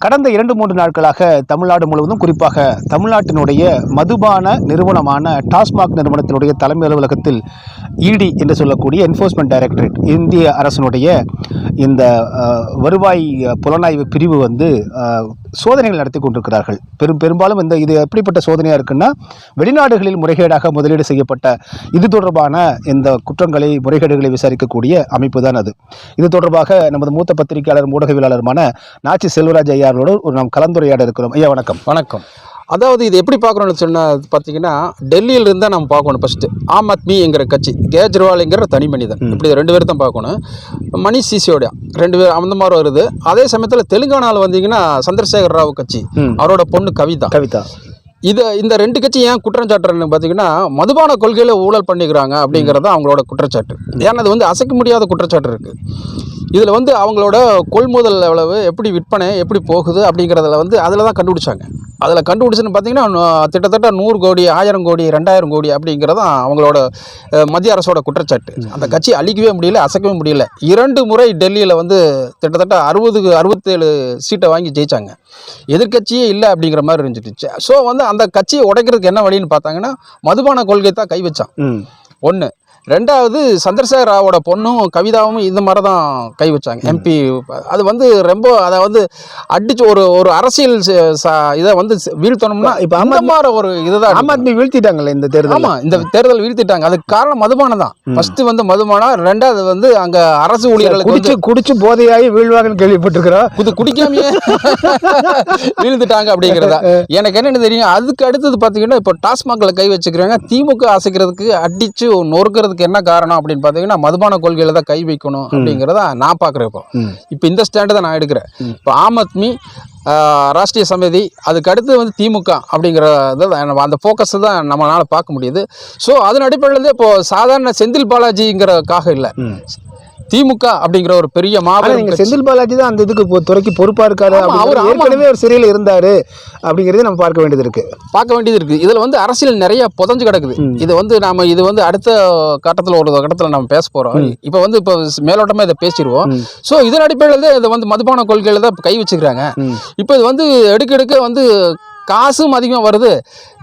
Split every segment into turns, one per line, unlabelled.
கடந்த இரண்டு மூன்று நாட்களாக தமிழ்நாடு முழுவதும் குறிப்பாக தமிழ்நாட்டினுடைய மதுபான நிறுவனமான டாஸ்மாக் நிறுவனத்தினுடைய தலைமை அலுவலகத்தில் இடி என்று சொல்லக்கூடிய என்ஃபோர்ஸ்மெண்ட் டைரக்டரேட் இந்திய அரசினுடைய இந்த வருவாய் புலனாய்வு பிரிவு வந்து சோதனைகள் நடத்தி கொண்டிருக்கிறார்கள். பெரும் பெரும்பாலும் இந்த இது எப்படிப்பட்ட சோதனையாக இருக்குன்னா வெளிநாடுகளில் முறைகேடாக முதலீடு செய்யப்பட்ட இது தொடர்பான இந்த குற்றங்களை முறைகேடுகளை விசாரிக்கக்கூடிய அமைப்பு தான் அது. இது தொடர்பாக நமது மூத்த பத்திரிகையாளர் ஊடகவியலாளருமான நாச்சி செல்வராஜ் ஐயாரோடு ஒரு நாம் கலந்துரையாட இருக்கிறோம். ஐயா வணக்கம்.
வணக்கம். அதாவது இது எப்படி பார்க்கணும்னு சொன்னா பார்த்தீங்கன்னா டெல்லியில இருந்தா நம்ம பார்க்கணும் ஃபர்ஸ்ட் ஆம் ஆத்மிங்கிற கட்சி கேஜ்ரிவால்ங்கிற தனி மனிதன். இப்படி ரெண்டு பேரும் தான் பார்க்கணும். மணிஷ் சிசோடியா ரெண்டு பேர் அந்த மாதிரி வருது. அதே சமயத்தில் தெலுங்கானாவில் வந்தீங்கன்னா சந்திரசேகர் ராவ் கட்சி. அவரோட பொண்ணு கவிதா.
கவிதா.
இது இந்த ரெண்டு கட்சி ஏன் குற்றம் சாட்டுறேன்னு பார்த்தீங்கன்னா மதுபான கொள்கையில ஊழல் பண்ணிக்கிறாங்க அப்படிங்கிறது தான் அவங்களோட குற்றச்சாட்டு. ஏன்னா அது வந்து அசைக்க முடியாத குற்றச்சாட்டு இருக்கு. இதில் வந்து அவங்களோட கொள்முதல் எவ்வளவு எப்படி விற்பனை எப்படி போகுது அப்படிங்கிறதுல வந்து அதில் தான் கண்டுபிடிச்சாங்க. அதில் கண்டுபிடிச்சுன்னு பார்த்தீங்கன்னா கிட்டத்தட்ட நூறு கோடி ஆயிரம் கோடி ரெண்டாயிரம் கோடி அப்படிங்கிறதான் அவங்களோட மத்திய அரசோட குற்றச்சாட்டு. அந்த கட்சி அழிக்கவே முடியல அசைக்கவே முடியல. இரண்டு முறை டெல்லியில் வந்து கிட்டத்தட்ட அறுபது அறுபத்தேழு சீட்டை வாங்கி ஜெயிச்சாங்க. எதிர்க்கட்சியே இல்லை அப்படிங்கிற மாதிரி இருந்துச்சு. ஸோ வந்து அந்த கட்சியை உடைக்கிறதுக்கு என்ன வழின்னு பார்த்தாங்கன்னா மதுபான கொள்கை தான் கை வச்சான். ஒன்று ரெண்டாவது சந்திரசேகர் ராவோட பொண்ணும் கவிதாவும் இந்த மாதிரி தான் கை வச்சாங்க. எம்பி அது வந்து ரொம்ப அதை வந்து அடிச்சு ஒரு ஒரு அரசியல் இதை வந்து வீழ்த்தணும்னா
இப்ப
அந்த மாதிரி ஒரு இதுதான்
ஆம் ஆத்மி வீழ்த்திட்டாங்கல்ல இந்த தேர்தல்
ஆமா இந்த தேர்தல் வீழ்த்திட்டாங்க. அதுக்கு காரணம் மதுபானம் தான். ஃபர்ஸ்ட் வந்து மதுபானம் ரெண்டாவது வந்து அங்க அரசு ஊழியர்களுக்கு
குடிச்சு குடிச்சு போதையாகி வீழ்வாங்கன்னு கேள்விப்பட்டிருக்கிறோம்
புது குடிக்காமையே வீழ்ந்துட்டாங்க அப்படிங்கிறதா. எனக்கு என்னன்னு தெரியும். அதுக்கு அடுத்தது பார்த்தீங்கன்னா இப்போ டாஸ்மாகில் கை வச்சுக்கிறாங்க. திமுக அசைக்கிறதுக்கு அடிச்சு நொறுக்கிறதுக்கு என்ன காரணம் அப்படின்னு பார்த்தீங்கன்னா மதுபான கொள்கையில தான் கை வைக்கணும் அப்படிங்கிறத நான் பார்க்குறேன் இப்போ. இப்போ இந்த ஸ்டாண்டை தான் நான் எடுக்கிறேன். இப்போ ஆம் ஆத்மி ராஷ்ட்ரிய சமிதி அதுக்கு அடுத்து வந்து திமுக அப்படிங்கிறத அந்த ஃபோக்கஸ் தான் நம்மளால் பார்க்க முடியுது. ஸோ அதன் அடிப்படையில் இப்போ சாதாரண செந்தில் பாலாஜிங்கிறக்காக இல்லை. திமுக அப்படிங்கிற ஒரு பெரிய மாபெரும் கட்சி.
செந்தில் பாலாஜி தான் அந்த இதுக்கு துறைக்கு பொறுப்பா இருக்காரு
அவர்.
ஏற்கனவே ஒரு சிறையில் இருந்தாரு அப்படிங்கறதை நம்ம பார்க்க வேண்டியது இருக்கு.
பார்க்க வேண்டியது இருக்குது இதில் வந்து அரசியல் நிறைய புதஞ்சு கிடக்குது. இது வந்து நாம இது வந்து அடுத்த கட்டத்தில் ஒரு கட்டத்தில் நம்ம பேச போகிறோம் இப்போ வந்து இப்போ மேலோட்டமாக இதை பேசிடுவோம். ஸோ இதன் அடிப்படையில் தான் இதை வந்து மதுபான கொள்கையில் தான் கை வச்சுக்கிறாங்க. இப்போ இது வந்து எடுக்க எடுக்க வந்து காசும் அதிகமாக வருது.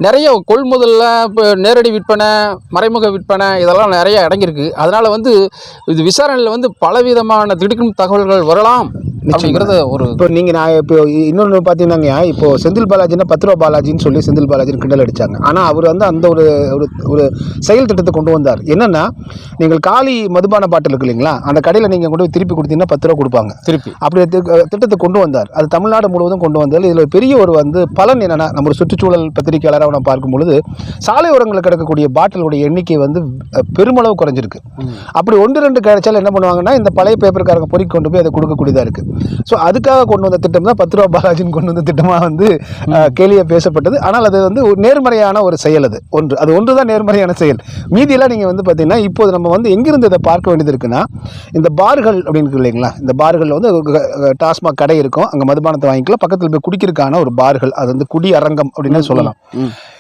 நிறைய கொள்முதலில் இப்போ நேரடி விற்பனை மறைமுக விற்பனை இதெல்லாம் நிறைய அடங்கியிருக்கு. அதனால் வந்து இது விசாரணையில் வந்து பலவிதமான திடுக்கும் தகவல்கள் வரலாம். அப்படிங்கிறது ஒரு
இப்போ நீங்க நான் இப்போ இன்னொன்று பார்த்தீங்கன்னா இப்போ செந்தில் பாலாஜினா பத்து ரூபா பாலாஜின்னு சொல்லி செந்தில் பாலாஜின்னு கிண்டல் அடிச்சாங்க. ஆனா அவர் வந்து அந்த ஒரு ஒரு ஒரு செயல் திட்டத்தை கொண்டு வந்தார். என்னன்னா நீங்கள் காலி மதுபான பாட்டில் இருக்கு இல்லைங்களா அந்த கடையில் நீங்க கொண்டு போய் திருப்பி கொடுத்தீங்கன்னா பத்து ரூபா கொடுப்பாங்க.
திருப்பி.
அப்படி திட்டத்தை கொண்டு வந்தார். அது தமிழ்நாடு முழுவதும் கொண்டு வந்தார் இதில் பெரிய ஒரு வந்து பலன் என்னன்னா நம்ம ஒரு சுற்றுச்சூழல் பத்திரிகையாளராக நம்ம பார்க்கும் பொழுது சாலை ஓரங்களில் கிடக்கக்கூடிய பாட்டிலுடைய எண்ணிக்கை வந்து பெருமளவு குறைஞ்சிருக்கு. அப்படி ஒன்று ரெண்டு கிடைச்சாலும் என்ன பண்ணுவாங்கன்னா இந்த பழைய பேப்பருக்காரங்க பொறுக்கி கொண்டு போய் அதை கொடுக்கக்கூடியதாக இருக்கு. ஸோ அதுக்காக கொண்டு வந்த திட்டம் தான் பத்து ரூபா பாலாஜின்னு கொண்டு வந்த திட்டமாக வந்து அஹ், கேலியா பேசப்பட்டது. ஆனால் அது வந்து ஒரு நேர்மறையான ஒரு செயல் அது. ஒன்று அது ஒன்று தான் நேர்மறையான செயல். மீதியெல்லாம் நீங்கள் வந்து பார்த்தீங்கன்னா இப்போது நம்ம வந்து எங்கிருந்து இதை பார்க்க வேண்டியது இருக்குன்னா இந்த பார்கள் அப்படின்னு இல்லைங்களா? இந்த பார்கள் வந்து டாஸ்மாக் கடை இருக்கும். அங்கே மதுபானத்தை வாங்கிக்கலாம். பக்கத்தில் போய் குடிக்கிறதுக்கான ஒரு பார்கள். அது வந்து குடி அரங்கம் அப்படின்னு சொல்லலாம்.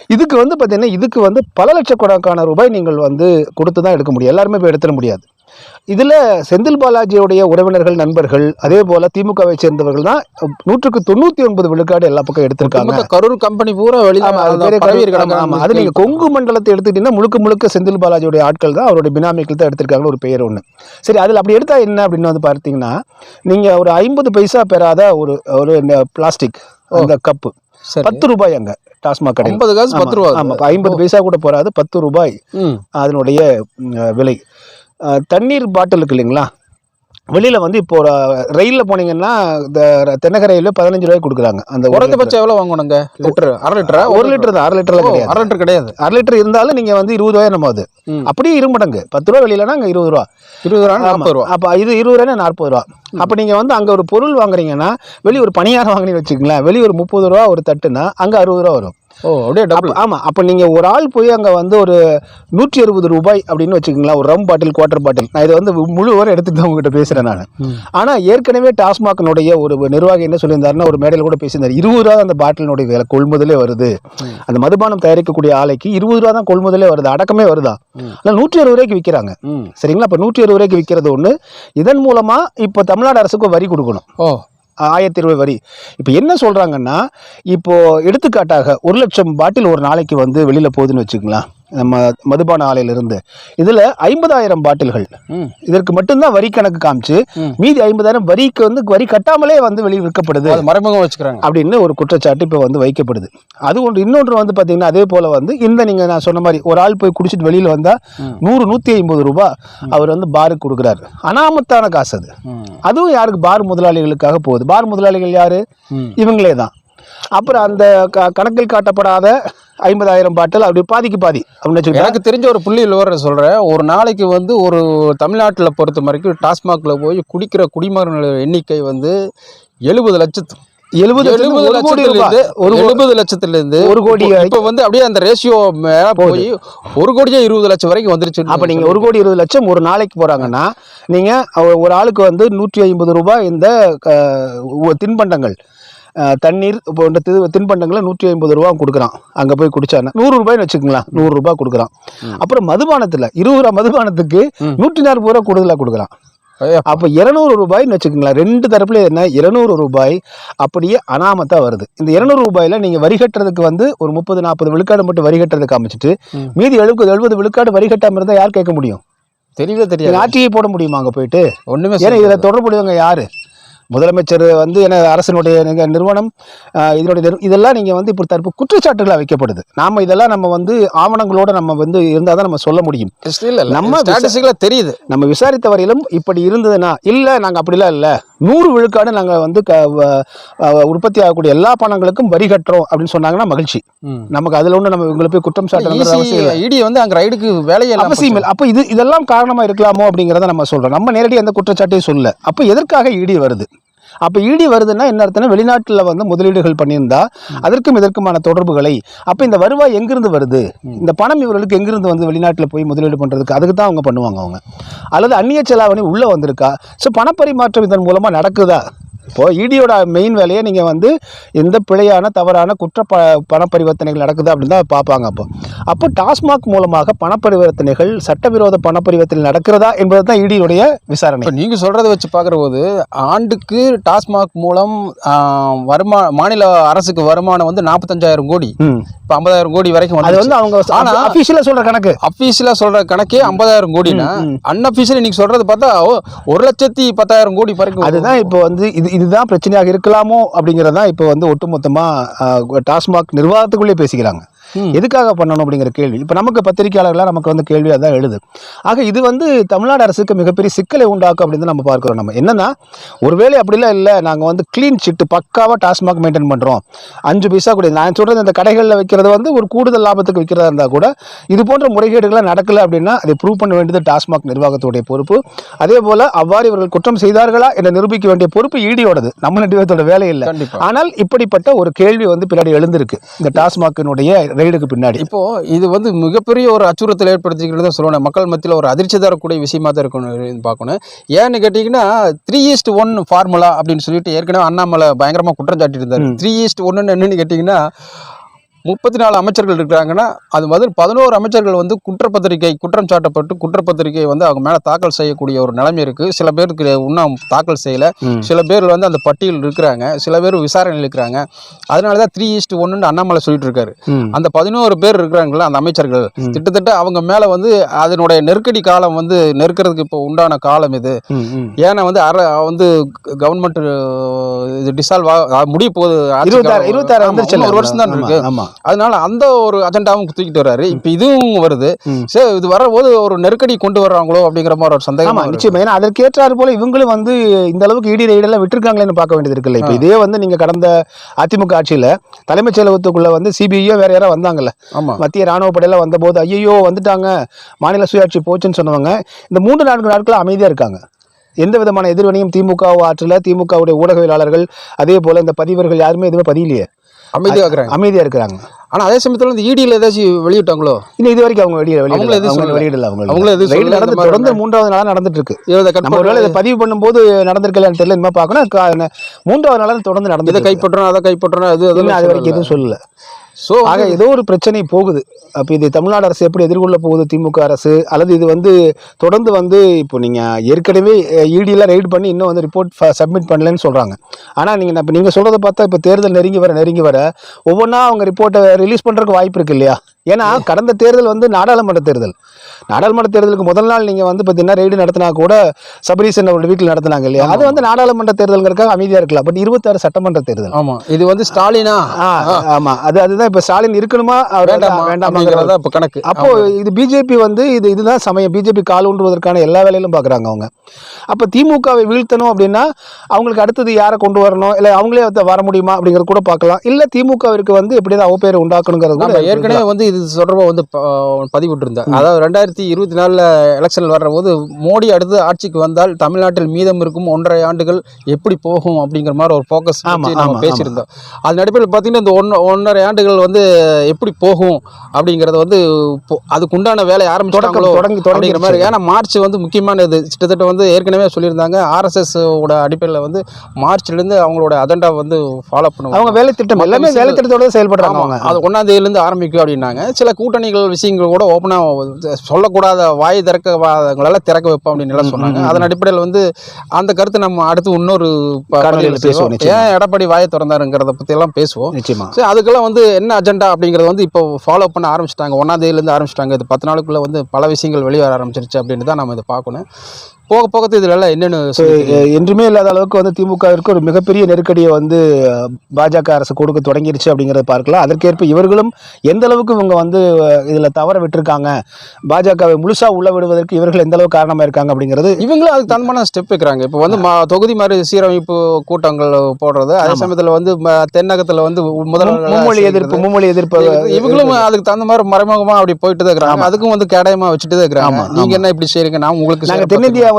இதுக்கு வந்து பார்த்தீங்கன்னா இதுக்கு வந்து பல லட்சக்கணக்கான ரூபாய் நீங்கள் வந்து கொடுத்து தான் எடுக்க முடியும். எல்லாருமே போய் எடுத்துட முடியாது. இதில் செந்தில் பாலாஜியுடைய உறவினர்கள் நண்பர்கள் அதே போல் திமுகவை சேர்ந்தவர்கள் தான் நூற்றுக்கு தொண்ணூற்றி ஒன்பது விழுக்காடு எல்லா பக்கம் எடுத்திருக்காங்க.
கரூர் கம்பெனி பூரா வெளியில
அது
அந்த
பேரே
பரவி
கரு-
இருக்கிறாங்க.
ஆமா, ஆமா. அது நீங்க கொங்கு மண்டலத்தை எடுத்துக்கிட்டீங்கன்னா முழுக்க முழுக்க செந்தில் பாலாஜியோட ஆட்கள் தான் அவருடைய பினாமிகள் தான் எடுத்திருக்காங்க ஒரு பெயர் ஒன்று சரி அதில் அப்படி எடுத்தா என்ன அப்படின்னு வந்து பார்த்தீங்கன்னா நீங்க ஒரு ஐம்பது பைசா பெறாத ஒரு ஒரு பிளாஸ்டிக் அந்த கப்பு. பத்து ரூபாய் அங்க டாஸ்மாக் கடையில்.
ஐம்பது காசு பத்து ரூபா.
ஆமா ஐம்பது பைசா கூட போறாது பத்து ரூபாய் அதனுடைய விலை. தண்ணீர் பாட்டில் இருக்கு இல்லைங்களா? வெளியில வந்து இப்போ ஒரு ரயில்ல போனீங்கன்னா இந்த தென்னக பதினஞ்சு ரூபாய் கொடுக்குறாங்க. அந்த
குறைந்தபட்சம் எவ்வளவு வாங்கணுங்க? லிட்டர்? அரை லிட்டரா.
ஒரு லிட்டர் தான் அரை லிட்டர்ல கிடையாது.
அரை லிட்டர் கிடையாது.
அரை லிட்டர் இருந்தாலும் நீங்க வந்து இருபது ரூபாய் நம்ம அது. அப்படியே இருமடங்கு பத்து ரூபா வெளியிலனா அங்க இருபது ரூபா.
இருபது ரூபா. நாற்பது ரூபா?
அப்ப இது இருபது ரூபா நாற்பது ரூபா. அப்ப நீங்க வந்து அங்க ஒரு பொருள் வாங்குறீங்கன்னா வெளிய ஒரு பணியாரம் வாங்குனீங்கன்னு வச்சுக்கங்களேன் வெளிய ஒரு முப்பது ரூபா ஒரு தட்டுனா அங்க அறுபது ரூபா வரும்.
ஓ அப்படியே டபுள்
அப்ப- ஆமா அப்ப நீங்க ஒரு ஆள் போய் அங்க வந்து ஒரு நூற்றி அறுபது ரூபாய் அப்படின்னு வச்சுக்கோங்களேன் ஒரு ரம் பாட்டில் குவார்டர் பாட்டில் நான் இதை வந்து முழு வரை எடுத்துட்டு தான் உங்ககிட்ட பேசுறேன் நான். ஆனா ஏற்கனவே டாஸ்மாக்னுடைய ஒரு நிர்வாகி என்ன சொல்லியிருந்தாருன்னா ஒரு மேடையில் கூட பேசியிருந்தார். இருபது ரூபா அந்த பாட்டிலினுடைய விலை கொள்முதலே வருது. அந்த மதுபானம் தயாரிக்கக்கூடிய ஆலைக்கு இருபது ரூபா தான் கொள்முதலே வருது. அடக்கமே வருதா? ஆனால் நூற்றி அறுபது ரூபாய்க்கு விற்கிறாங்க. சரிங்களா? இப்போ நூற்றி அறுபது ரூபாய்க்கு விற்கிறது ஒன்று இதன் மூலமா இப்போ தமிழ்நாடு அரசுக்கு வரி கொடுக்கணும்.
ஓ.
ஆயிரத்தி இருபது வரி. இப்போ என்ன சொல்கிறாங்கன்னா இப்போ எடுத்துக்காட்டாக ஒரு லட்சம் பாட்டில் ஒரு நாளைக்கு வந்து வெளியில் போகுதுன்னு வச்சுக்கலாம் நம்ம மதுபான ஆலையிலிருந்து. இதுல ஐம்பதாயிரம் பாட்டில்கள். இதற்கு மட்டும்தான் வரி கணக்கு காமிச்சு. மீதி ஐம்பதாயிரம் வரிக்கு வந்து வரி கட்டாமலே வந்து வெளியே விற்கப்படுது.
அது மறைமுகம் வச்சுக்கிறாங்க.
அப்படின்னு ஒரு குற்றச்சாட்டு இப்போ வந்து வைக்கப்படுது. அது ஒன்று. இன்னொன்று வந்து பார்த்தீங்கன்னா அதே போல் வந்து இந்த நீங்கள் நான் சொன்ன மாதிரி ஒரு ஆள் போய் குடிச்சிட்டு வெளியில் வந்தால் நூறு நூற்றி ஐம்பது ரூபாய் அவர் வந்து பாருக்கு கொடுக்குறாரு. அனாமத்தான காசு அது. அதுவும் யாருக்கு? பார் முதலாளிகளுக்காக போகுது. பார் முதலாளிகள் யாரு. இவங்களே தான். அப்புறம் அந்த கணக்கில் காட்டப்படாத ஐம்பதாயிரம் பாட்டில் அப்படி பாதிக்கு பாதி அப்படின்னு வச்சுக்கிட்டா
எனக்கு தெரிஞ்ச ஒரு புள்ளி விவரம் சொல்றேன். ஒரு நாளைக்கு வந்து ஒரு தமிழ்நாட்டில் பொறுத்த வரைக்கும் டாஸ்மாக்ல போய் குடிக்கிற குடிமகன்கள் எண்ணிக்கை வந்து எழுபது லட்சத்து
எழுபது
எழுபது
ஒரு கோடி ரூபாய்.
லட்சத்துல
ஒரு
எழுபது லட்சத்துல இருந்து
ஒரு கோடி
இப்போ- வந்து அப்படியே அந்த ரேஷியோ மேல போய் ஒரு கோடியே இருபது லட்சம் வரைக்கும் வந்துருச்சு
அப்ப நீங்க ஒரு கோடி இருபது லட்சம் ஒரு நாளைக்கு போறாங்கன்னா நீங்க அவ- ஒரு ஆளுக்கு வந்து நூற்றி ஐம்பது ரூபாய் இந்த தின்பண்டங்கள். தண்ணீர் போன்ற தி- தின்பண்டங்களை நூற்றி ஐம்பது ரூபா கொடுக்குறான். அங்க போய் குடிச்சானா? நூறு ரூபாய்னு வச்சுக்கலாம் நூறு ரூபாய் கொடுக்குறான். அப்புறம் மதுபானத்துல இருபது ரூபா மதுபானத்துக்கு நூற்றி நாற்பது ரூபா கூடுதலா கொடுக்குறான். அப்போ இருநூறு ரூபாய்னு வச்சுக்கோங்களேன். ரெண்டு தரப்புல என்ன? இருநூறு ரூபாய் அப்படியே அனாமத்தா வருது. இந்த இருநூறு ரூபாயில நீங்க வரி கட்டுறதுக்கு வந்து ஒரு முப்பது நாற்பது விழுக்காடு மட்டும் வரி கட்டுறதுக்கு அமைச்சிட்டு மீதி எழுபது எழுபது விழுக்காடு வரி கட்டாம இருந்தா யார் கேட்க முடியும்?
தெரியவே தெரியாது.
ஆட்சியை போட முடியுமா அங்க போயிட்டு?
ஒண்ணுமே
ஏன்னா இதுல தொடர்புடையவங்க யாரு? முதலமைச்சர் வந்து என்ன அரசனுடைய நிறுவனம் இதனுடைய இதெல்லாம் நீங்க வந்து இப்போ தற்போ குற்றச்சாட்டுகளாக வைக்கப்படுது நாம இதெல்லாம் நம்ம வந்து ஆவணங்களோட நம்ம வந்து இருந்தால் தான் நம்ம சொல்ல முடியும்.
இல்ல
நம்ம
தெரியுது.
நம்ம விசாரித்த வரையிலும் இப்படி இருந்ததுன்னா இல்லை நாங்கள் அப்படிலாம் இல்லை. நூறு விழுக்காடு நாங்கள் வந்து க உற்பத்தி ஆகக்கூடிய எல்லா பணங்களுக்கும் வரி கட்டுறோம் அப்படின்னு சொன்னாங்கன்னா மகிழ்ச்சி. நமக்கு அதில் ஒன்று நம்ம இவங்களை போய் குற்றம் இல்லை
இடி வந்து அங்க ரைடுக்கு வேலையே
அவசியம் இல்லை. அப்போ இது இதெல்லாம் காரணமா இருக்கலாமோ அப்படிங்கிறத நம்ம சொல்றோம். நம்ம நேரடி அந்த குற்றச்சாட்டையும் சொல்ல அப்போ எதற்காக இடி வருது? அப்போ இடி வருதுன்னா என்ன அர்த்தம்னா வெளிநாட்டில் வந்து முதலீடுகள் பண்ணியிருந்தா அதற்கும் இதற்குமான தொடர்புகளை அப்போ இந்த வருவாய் எங்கிருந்து வருது? இந்த பணம் இவர்களுக்கு எங்கிருந்து வந்து வெளிநாட்டில் போய் முதலீடு பண்ணுறதுக்கு அதுக்கு தான் அவங்க பண்ணுவாங்க அவங்க. அல்லது அந்நிய செலாவணி உள்ளே வந்திருக்கா? ஸோ பணப்பரிமாற்றம் இதன் மூலமாக நடக்குதா? இப்போ இடியோட மெயின் வேலையை நீங்கள் வந்து எந்த பிழையான தவறான குற்ற ப பண பரிவர்த்தனைகள் நடக்குதா அப்படின்னு தான் பார்ப்பாங்க அப்போ. அப்போ டாஸ்மாக் மூலமாக பண பரிவர்த்தனைகள் சட்டவிரோத பண பரிவர்த்தனை நடக்கிறதா என்பது தான் இடியுடைய விசாரணை.
இப்போ நீங்கள் சொல்கிறத வச்சு பார்க்குற போது ஆண்டுக்கு டாஸ்மாக் மூலம் வருமா மாநில அரசுக்கு வருமானம் வந்து நாற்பத்தஞ்சாயிரம் கோடி. இப்போ ஐம்பதாயிரம் கோடி வரைக்கும்
அது வந்து அவங்க
ஆனா
அஃபீஷியலாக சொல்கிற கணக்கு.
அஃபீஷியலாக சொல்கிற கணக்கே ஐம்பதாயிரம் கோடினா அன்அஃபீஷியல் இன்னைக்கு சொல்கிறது பார்த்தா ஒரு லட்சத்தி பத்தாயிரம் கோடி வரைக்கும்
அதுதான் இப்போ வந்து இது இதுதான் பிரச்சனையாக இருக்கலாமோ அப்படிங்கிறதான் இப்போ வந்து ஒட்டுமொத்தமாக டாஸ்மாக் நிர்வாகத்துக்குள்ளே பேசிக்கிறாங்க. எதுக்காக பண்ணணும் அப்படிங்கிற கேள்வி. இப்போ நமக்கு பத்திரிகையாளர்களாக நமக்கு வந்து கேள்வி அதான் எழுது. ஆக இது வந்து தமிழ்நாடு அரசுக்கு மிகப்பெரிய சிக்கலை உண்டாக்கும் அப்படின்னு தான் நம்ம பார்க்குறோம் நம்ம. என்னன்னா ஒருவேளை அப்படிலாம் இல்லை நாங்கள் வந்து க்ளீன் சிட்டு பக்காவாக டாஸ்மாக் மெயின்டைன் பண்ணுறோம் அஞ்சு பைசா கூட நான் சொல்கிறது இந்த கடைகளில் வைக்கிறது வந்து ஒரு கூடுதல் லாபத்துக்கு விற்கிறதா இருந்தால் கூட இது போன்ற முறைகேடுகள்லாம் நடக்கலை அப்படின்னா அதை ப்ரூவ் பண்ண வேண்டியது டாஸ்மாக் நிர்வாகத்துடைய பொறுப்பு. அதே போல் அவ்வாறு இவர்கள் குற்றம் செய்தார்களா என நிரூபிக்க வேண்டிய பொறுப்பு ஈடியோடது நம்ம நிர்வாகத்தோட வேலை இல்லை. ஆனால் இப்படிப்பட்ட ஒரு கேள்வி வந்து பின்னாடி எழுந்திருக்கு. இந்த டாஸ்மாகினுடைய ரெய்டுக்கு பின்னாடி.
இப்போ இது வந்து மிகப்பெரிய ஒரு அச்சுறுத்தல் ஏற்படுத்திக்கிறது சொல்லணும். மக்கள் மத்தியில் ஒரு அதிர்ச்சி தரக்கூடிய விஷயமா தான் இருக்கணும் பார்க்கணும். ஏன்னு கேட்டிங்கன்னா த்ரீ ஈஸ்ட் ஒன் ஃபார்முலா அப்படின்னு சொல்லிட்டு ஏற்கனவே அண்ணாமலை பயங்கரமாக குற்றம் சாட்டிட்டு இருந்தார் த்ரீ ஈஸ்ட் ஒன்னு என்னன்னு கேட்டிங்கன்னா முப்பத்தி நாலு அமைச்சர்கள் இருக்கிறாங்கன்னா அது வந்து பதினோரு அமைச்சர்கள் வந்து குற்றப்பத்திரிகை குற்றம் சாட்டப்பட்டு குற்றப்பத்திரிகை வந்து அவங்க மேலே தாக்கல் செய்யக்கூடிய ஒரு நிலைமை இருக்குது சில பேருக்கு இன்னும் தாக்கல் செய்யலை. சில பேர் வந்து அந்த பட்டியல் இருக்கிறாங்க. சில பேர் விசாரணையில் இருக்கிறாங்க. அதனால தான் த்ரீ ஈஸ்ட் ஒன்னு அண்ணாமலை சொல்லிட்டு இருக்காரு. அந்த பதினோரு பேர் இருக்கிறாங்களா அந்த அமைச்சர்கள். கிட்டத்தட்ட அவங்க மேல வந்து அதனுடைய நெருக்கடி காலம் வந்து நெருக்கிறதுக்கு இப்போ உண்டான காலம் இது. ஏன்னா வந்து அர வந்து கவர்மெண்ட் இது டிசால்வ் முடிய போகுது.
இருபத்தாறு. இருபத்தாறு
ஒரு வருஷம் தான் இருக்கு.
ஆமா.
அதனால அந்த ஒரு அஜெண்டாவும் தூக்கிட்டு வர்றாரு. இப்போ இதுவும் வருது. சரி இது வரும்போது ஒரு நெருக்கடி கொண்டு வர்றாங்களோ அப்படிங்கிற மாதிரி ஒரு சந்தேகம்
நிச்சயமா. ஏன்னா அதற்கேற்றாறு போல இவங்களும் வந்து இந்த அளவுக்கு இடி ரெய்டெல்லாம் விட்டுருக்காங்களேன்னு பார்க்க வேண்டியது இருக்குல்ல இப்போ இதே வந்து நீங்க கடந்த அதிமுக ஆட்சியில தலைமைச் செயலகத்துக்குள்ள வந்து சிபிஐயோ வேற யாரோ வந்தாங்கல்ல.
ஆமா.
மத்திய ராணுவ படையில வந்தபோது ஐயோ வந்துட்டாங்க. மாநில சுயாட்சி போச்சுன்னு சொன்னவங்க இந்த மூன்று நான்கு நாட்கள் அமைதியா இருக்காங்க. எந்த விதமான எதிர்வினையும் திமுக ஆற்றல திமுகவுடைய ஊடகவியலாளர்கள் அதே போல இந்த பதிவர்கள் யாருமே எதுவுமே பதியலையே.
அமைதியாக்குறாங்க
அமைதியா இருக்கிறாங்க.
ஆனா அதே சமயத்துல இந்த இடியில் ஏதாச்சும் வெளியிட்டாங்களோ?
இன்னும் இது வரைக்கும் அவங்க வெளியிட
அவங்களும்
வெளியிடல
எதுவும்
அவங்க
சொல்லல.
வெளியிடல அவங்க
அவங்களும் எதுவும்
Raid
சொல்லல, இந்த
நடந்து தொடர்ந்து. மூன்றாவது நாளா நடந்துட்டு இருக்கு
இதை
நம்ம ஒருவேளை இதை பதிவு பண்ணும்போது நடந்திருக்கலான்னு தெரியல. இனிமே பார்க்கணும். மூன்றாவது நாளாக தொடர்ந்து
இதை
நடந்து
கைப்பற்றணும் அதை கைப்பற்றணும் அது
அது வரைக்கும் எதுவும் சொல்லல.
ஸோ
ஆக ஏதோ ஒரு பிரச்சனை போகுது. அப்போ இது தமிழ்நாடு அரசு எப்படி எதிர்கொள்ள போகுது? திமுக அரசு. அல்லது இது வந்து தொடர்ந்து வந்து இப்போ நீங்கள் ஏற்கனவே இடியெல்லாம் ரைட் பண்ணி இன்னும் வந்து ரிப்போர்ட் சப்மிட் பண்ணலன்னு சொல்கிறாங்க ஆனால் நீங்கள் இப்போ நீங்கள் சொல்கிறத பார்த்தா இப்போ தேர்தல் நெருங்கி வர நெருங்கி வர ஒவ்வொன்றா அவங்க ரிப்போர்ட்டை ரிலீஸ் பண்ணுறதுக்கு வாய்ப்பு இருக்கு இல்லையா? ஏன்னா கடந்த தேர்தல் வந்து நாடாளுமன்ற தேர்தல். நாடாளுமன்ற தேர்தலுக்கு முதல் நாள் நீங்கள் வந்து பார்த்தீங்கன்னா ரெய்டு நடத்தினா கூட சபரீசன் அவரோட வீட்டில் நடத்தினாங்க இல்லையா? அது வந்து நாடாளுமன்ற தேர்தலுங்கிறதுக்காக அமைதியாக இருக்கலாம். பட் இருபத்தாறு சட்டமன்ற தேர்தல்.
ஆமா. இது வந்து ஸ்டாலினா?
ஆ, ஆமா. அது அதுதான் இப்ப ஸ்டாலின் இருக்கணுமா?
வேண்டாமா?
வேண்டாமாங்கிறத
வேண்டாமாங்கிறதா இப்போ கணக்கு.
அப்போ இது பிஜேபி வந்து இது இதுதான் சமயம். பிஜேபி கால் ஊன்றுவதற்கான எல்லா வேலையிலும் பாக்குறாங்க அவங்க. அப்ப திமுகவை வீழ்த்தணும் அப்படின்னா அவங்களுக்கு அடுத்தது யாரை கொண்டு வரணும்? இல்ல அவங்களே வர முடியுமா அப்படிங்கறது கூட பார்க்கலாம் இல்ல திமுகவிற்கு வந்து எப்படியாவது அவப்பேரை உண்டாக்கணுங்கிறது
ஏற்கனவே வந்து இது தொடர்பாக வந்து ப- பதிவிட்டு இருந்தேன் அதாவது ரெண்டாயிரத்தி இருபத்தி நாலில் எலெக்ஷன் வர்ற போது மோடி அடுத்து ஆட்சிக்கு வந்தால் தமிழ்நாட்டில் மீதம் இருக்கும் ஒன்றரை ஆண்டுகள் எப்படி போகும் அப்படிங்கிற மாதிரி ஒரு ஃபோக்கஸ் நம்ம பேசியிருந்தோம். அது நடுவில் பார்த்தீங்கன்னா இந்த ஒன்று ஒன்றரை ஆண்டுகள் வந்து எப்படி போகும் அப்படிங்கிறத வந்து அதுக்குண்டான வேலையை ஆரம்பிச்சிட்டாங்களோ
தொடங்கி தொடங்கி
அப்படிங்கிற மாதிரி. ஏன்னா மார்ச் வந்து முக்கியமானது. கிட்டத்தட்ட வந்து ஏற்கனவே சொல்லியிருந்தாங்க. ஆர்எஸ்எஸ் ஓட அடிப்படையில் வந்து மார்ச்லேருந்து அவங்களோட அஜெண்டா வந்து ஃபாலோ பண்ணுவாங்க.
அவங்க வேலை திட்டம் எல்லாமே வேலை திட்டத்தோட செயல்படுறாங்க
அது ஒன்றாம் தேதியிலேருந்து ஆரம்பிக்கும் அப்படின்னாங்க. சில கூட்டணிகள் விஷயங்கள் கூட ஓப்பனாக சொல்லக்கூடாத வாய் திறக்கவாதங்களெல்லாம் திறக்க வைப்போம் அப்படின்னு எல்லாம் சொன்னாங்க. அதன் அடிப்படையில் வந்து அந்த கருத்து நம்ம அடுத்து இன்னொரு
பேசுவோம்.
ஏன் எடப்பாடி வாயை திறந்தாருங்கிறத பத்தி எல்லாம் பேசுவோம்.
நிச்சயமா.
சரி அதுக்கெல்லாம் வந்து என்ன அஜெண்டா அப்படிங்கிறது வந்து இப்போ ஃபாலோ பண்ண ஆரம்பிச்சிட்டாங்க. ஒன்றாம் தேதியிலேருந்து ஆரம்பிச்சிட்டாங்க. இது பத்து நாளுக்குள்ள வந்து பல விஷயங்கள் வெளியே வர ஆரம்பிச்சிருச்சு அப்படின்னு தான் நம்ம இதை பார்க்கணும். போக போக இதுல என்னென்னு
என்றுமே இல்லாத அளவுக்கு வந்து திமுகவிற்கு ஒரு மிகப்பெரிய நெருக்கடியை வந்து பாஜக அரசு கொடுக்க தொடங்கிருச்சு அப்படிங்கறத பார்க்கலாம். அதற்கேற்ப இவர்களும் எந்த அளவுக்கு இவங்க வந்து இதுல தவற விட்டுருக்காங்க பாஜகவை முழுசா உள்ள விடுவதற்கு இவர்கள் எந்த அளவுக்கு காரணமா இருக்காங்க அப்படிங்கிறது
இவங்களும் அதுக்கு தகுந்தமான ஸ்டெப் வைக்கிறாங்க. இப்போ வந்து தொகுதி மாதிரி சீரமைப்பு கூட்டங்கள் போடுறது அதே சமயத்தில் வந்து தென்னகத்தில் வந்து முதல்வர்
மும்மொழி எதிர்ப்பு மும்மொழி எதிர்ப்பு
இவங்களும் அதுக்கு தகுந்த மாதிரி மறைமுகமா அப்படி போயிட்டு தான் இருக்கிறாங்க அதுக்கும் வந்து கேடயமா வச்சுட்டு தான் இருக்கிறாங்க.
ஆமா,
நீங்க என்ன இப்படி செய்றீங்க? நான் உங்களுக்கு
நாங்க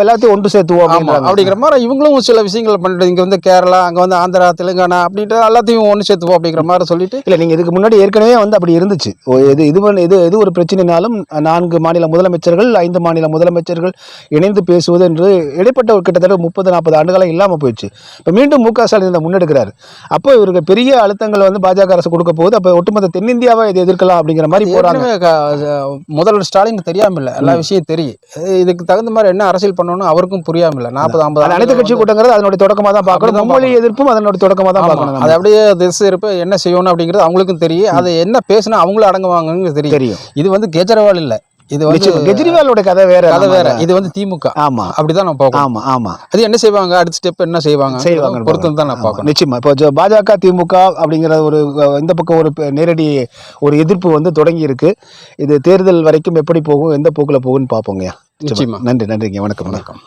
தென்னிந்தியா எல்லாத்தையும் ஒன்று சேர்த்துவோம்.
அப்படிங்கிற மாதிரி இவங்களும் சில விஷயங்கள் பண்ணிட்டு இங்க வந்து கேரளா அங்க வந்து ஆந்திரா தெலுங்கானா அப்படின்ட்டு எல்லாத்தையும் ஒன்று சேர்த்துவோம் அப்படிங்கிற மாதிரி சொல்லிட்டு
இல்ல நீங்க இதுக்கு முன்னாடி ஏற்கனவே வந்து அப்படி இருந்துச்சு. இது இது இது எது ஒரு பிரச்சனைனாலும் நான்கு மாநில முதலமைச்சர்கள் ஐந்து மாநில முதலமைச்சர்கள் இணைந்து பேசுவது என்று இடைப்பட்ட ஒரு கிட்டத்தட்ட முப்பது நாற்பது ஆண்டுகளாக இல்லாம போயிடுச்சு. இப்ப மீண்டும் மு க. ஸ்டாலின் இதை முன்னெடுக்கிறாரு. அப்போ இவருக்கு பெரிய அழுத்தங்கள் வந்து பாஜக அரசு கொடுக்க போகுது. அப்ப ஒட்டுமொத்த தென்னிந்தியாவை இதை எதிர்க்கலாம் அப்படிங்கிற மாதிரி போறாங்க.
ஏற்கனவே க- முதல்வர் ஸ்டாலின் தெரியாம இல்ல. எல்லா விஷயம் தெரியும். இதுக்கு தகுந்த மாதிரி என்ன அரசியல் பண்ணணும்னு அவருக்கும் புரியாம இல்ல. நாற்பது ஐம்பது
அனைத்து கட்சி கூட்டங்கிறது அதனுடைய தொடக்கமா தான் பார்க்கணும். மும்மொழி எதிர்ப்பும் அதனுடைய தொடக்கமா தான். பார்க்கணும்
அது. அப்படியே திசை இருப்ப என்ன செய்யணும் அப்படிங்கிறது அவங்களுக்கும் தெரியும். அது என்ன பேசினா அவங்களும் அடங்குவாங்கன்னு தெரியும். இது வந்து கெஜ்ரிவால் இல்ல. இது வந்து.
கெஜ்ரிவாலோட கதை வேற
கதை வேற. இது வந்து திமுக.
ஆமா.
அப்படிதான் நம்ம பார்க்கணும்.
ஆமா ஆமா.
அது என்ன செய்வாங்க? அடுத்த ஸ்டெப் என்ன செய்வாங்க?
செய்வாங்க
பொறுத்து தான் நான் பார்க்கணும்.
நிச்சயமா. இப்போ பாஜக திமுக அப்படிங்கிற ஒரு இந்த பக்கம் ஒரு நேரடி ஒரு எதிர்ப்பு வந்து தொடங்கி இருக்கு இது தேர்தல் வரைக்கும் எப்படி போகும் எந்த போக்குல போகும்னு பார்ப்போங்கய்யா
நிச்சயமா.
நன்றி நன்றிங்க. வணக்கம். வணக்கம்.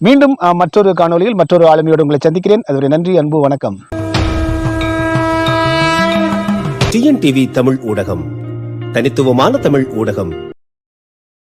மீண்டும் அஹ், மற்றொரு காணொளியில் மற்றொரு ஆளுமையோடு உங்களை சந்திக்கிறேன். அதுவரை நன்றி அன்பு வணக்கம்.
டிஎன்டிவி தமிழ் ஊடகம். தனித்துவமான தமிழ் ஊடகம்.